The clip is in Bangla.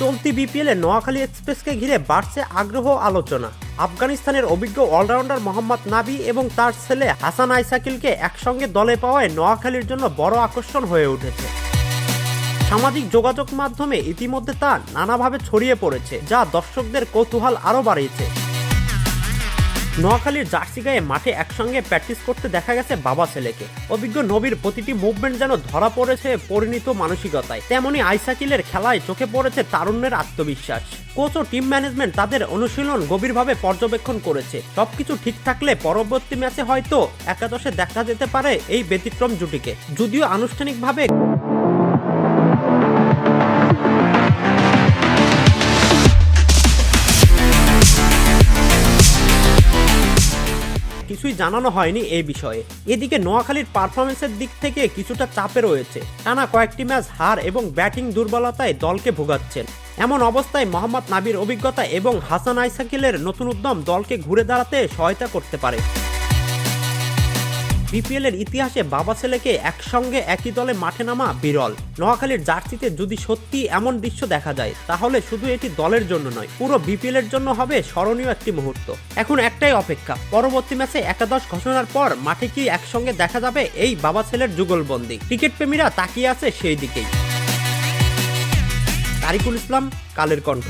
চলতি বিপিএলে নোয়াখালী এক্সপ্রেসকে ঘিরে বাড়ছে আগ্রহ আলোচনা। আফগানিস্তানের অভিজ্ঞ অলরাউন্ডার মোহাম্মদ নাবি এবং তার ছেলে হাসান আইসাকিলকে একসঙ্গে দলে পাওয়ায় নোয়াখালীর জন্য বড় আকর্ষণ হয়ে উঠেছে। সামাজিক যোগাযোগ মাধ্যমে ইতিমধ্যে তা নানাভাবে ছড়িয়ে পড়েছে, যা দর্শকদের কৌতূহল আরও বাড়িয়েছে। নোয়াখালীর জার্সি গায়ে মাঠে একসঙ্গে প্র্যাকটিস করতে দেখা গেছে বাবা ছেলেকে। অভিজ্ঞ নবীর প্রতিটি মুভমেন্ট যেন ধরা পড়েছে পরিণত মানসিকতায়। তেমনি আইসাকিলের খেলায় চোখে পড়েছে তারুণ্যের আত্মবিশ্বাস। কোচ ও টিম ম্যানেজমেন্ট তাদের অনুশীলন গভীরভাবে পর্যবেক্ষণ করেছে। সবকিছু ঠিক থাকলে পরবর্তী ম্যাচে হয়তো একাদশে দেখা যেতে পারে এই ব্যতিক্রম জুটিকে। যদিও আনুষ্ঠানিকভাবে কিছুই জানানো হয়নি এই বিষয়ে। এদিকে নোয়াখালীর পারফরমেন্সের দিক থেকে কিছুটা চাপে রয়েছে। টানা কয়েকটি ম্যাচ হার এবং ব্যাটিং দুর্বলতায় দলকে ভোগাচ্ছেন। এমন অবস্থায় মোহাম্মদ নাবির অভিজ্ঞতা এবং হাসান আইসাকিলের নতুন উদ্যম দলকে ঘুরে দাঁড়াতে সহায়তা করতে পারে। বিপিএল এর ইতিহাসে বাবা ছেলেকে একসঙ্গে একই দলে মাঠে নামা বিরল। নোয়াখালীর জার্সিতে যদি সত্যি এমন দৃশ্য দেখা যায়, তাহলে শুধু এটি দলের জন্য নয়, পুরো বিপিএল এর জন্য হবে স্মরণীয় একটি মুহূর্ত। এখন একটাই অপেক্ষা, পরবর্তী ম্যাচে একাদশ ঘোষণার পর মাঠে কি একসঙ্গে দেখা যাবে এই বাবা ছেলের যুগলবন্দি? ক্রিকেট প্রেমীরা তাকিয়ে আছে সেই দিকেই। তারিকুল ইসলাম, কালের কণ্ঠ।